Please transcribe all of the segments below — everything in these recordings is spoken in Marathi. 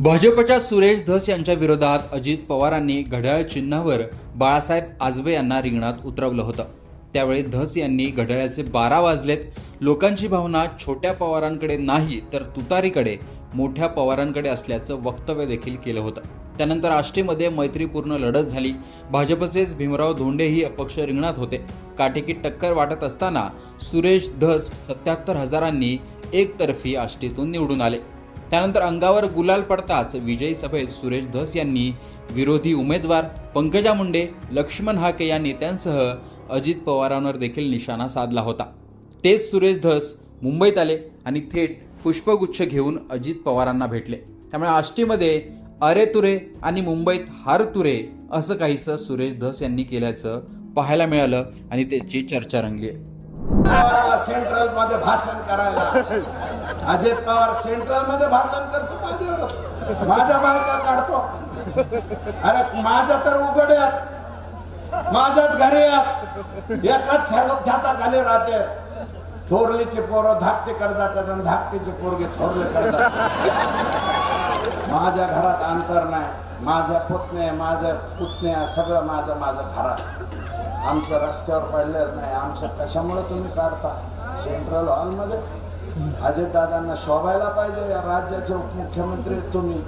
भाजपच्या सुरेश धस यांच्या विरोधात अजित पवारांनी घड्याळ चिन्हावर बाळासाहेब आजबे यांना रिंगणात उतरवलं होतं. त्यावेळी धस यांनी घड्याळाचे बारा वाजलेत. लोकांची भावना छोट्या पवारांकडे नाही तर तुतारीकडे मोठ्या पवारांकडे असल्याचं वक्तव्य देखील केलं होतं. त्यानंतर आष्टीमध्ये मैत्रीपूर्ण लढत झाली. भाजपचेच भीमराव धोंडेही अपक्ष रिंगणात होते. काटेकी टक्कर वाटत असताना सुरेश धस सत्याहत्तर हजारांनी एकतर्फी आष्टीतून निवडून आले. त्यानंतर अंगावर गुलाल पडताच विजयी सभेत सुरेश धस यांनी विरोधी उमेदवार पंकजा मुंडे लक्ष्मण हाके या नेत्यांसह अजित पवारांवर देखील निशाणा साधला होता. तेच सुरेश धस मुंबईत आले आणि थेट पुष्पगुच्छ घेऊन अजित पवारांना भेटले. त्यामुळे आष्टीमध्ये अरे तुरे आणि मुंबईत हार तुरे असं काहीसं सुरेश धस यांनी केल्याचं पाहायला मिळालं आणि त्याची चर्चा रंगली. आहे पवाराला सेंट्रलमध्ये भाषण करायला. अजित पवार सेंट्रलमध्ये भाषण करतो माझ्यावर. माझ्या बायका काढतो. अरे माझ्या तर उघड माझ्याच घरी आहेत छाता खाली राहते. थोरलीचे पोरं धाकटे करतात आणि धाकटीचे पोरगे थोरले करतात. माझ्या घरात अंतर नाही. माझ्या पुतण्या माझ्या पुतण्या सगळं माझं माझं घरात. आमचं रस्त्यावर पडलेलं नाही. आमचं कशामुळे तुम्ही काढता? सेंट्रल हॉलमध्ये अजित दादांना शोभायला पाहिजे. या राज्याचे उपमुख्यमंत्री तुम्ही.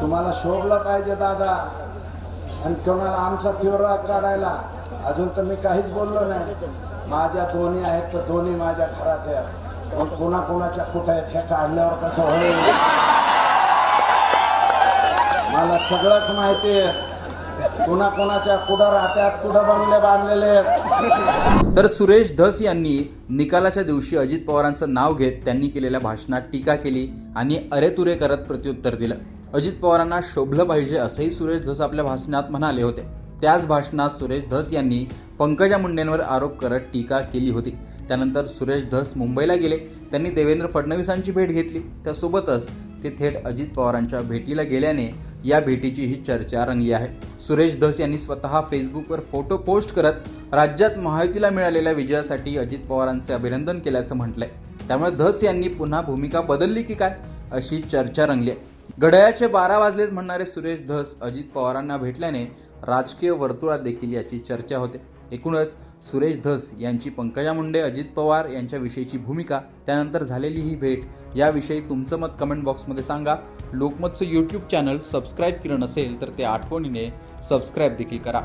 तुम्हाला शोभलं पाहिजे दादा. आणि कोणाला आमचा तीव्र काढायला? अजून तर मी काहीच बोललो नाही. माझ्या दोन्ही आहेत तर दोन्ही माझ्या घरात आहेत. मग कोणाकोणाच्या कुठं आहेत हे काढल्यावर कसं होईल? मला सगळंच माहिती आहे. कुणा कोणाच्या कुठं राहत्यात कुठं बंगले बांधलेले. तर सुरेश धस यांनी निकालाच्या दिवशी अजित पवारांचं नाव घेत त्यांनी केलेल्या भाषणात टीका केली आणि अरेतुरे करत प्रत्युत्तर दिलं. अजित पवारांना शोभलं पाहिजे असंही सुरेश धस आपल्या भाषणात म्हणाले होते. त्याच भाषणात सुरेश धस यांनी पंकजा मुंडेंवर आरोप करत टीका केली होती. त्यानंतर सुरेश धस मुंबईला गेले. त्यांनी देवेंद्र फडणवीसांची भेट घेतली. त्यासोबतच ते थेट अजित पवारांच्या भेटीला गेल्याने या भेटीची ही चर्चा रंगली आहे. सुरेश धस यांनी स्वतः फेसबुकवर फोटो पोस्ट करत राज्यात महायुतीला मिळालेल्या विजयासाठी अजित पवारांचे अभिनंदन केल्याचं म्हटलंय. त्यामुळे धस यांनी पुन्हा भूमिका बदलली की काय अशी चर्चा रंगली आहे. घड्याळाचे बारा वाजलेत म्हणणारे सुरेश धस अजित पवारांना भेटल्याने राजकीय वर्तुळात देखील याची चर्चा होते. एकूणच सुरेश धस यांची पंकजा मुंडे अजित पवार यांच्याविषयीची भूमिका त्यानंतर झालेली ही भेट याविषयी तुमचं मत कमेंट बॉक्समध्ये सांगा. लोकमतचं यूट्यूब चॅनल सबस्क्राईब केलं नसेल तर ते आठवणीने सबस्क्राईब देखील करा.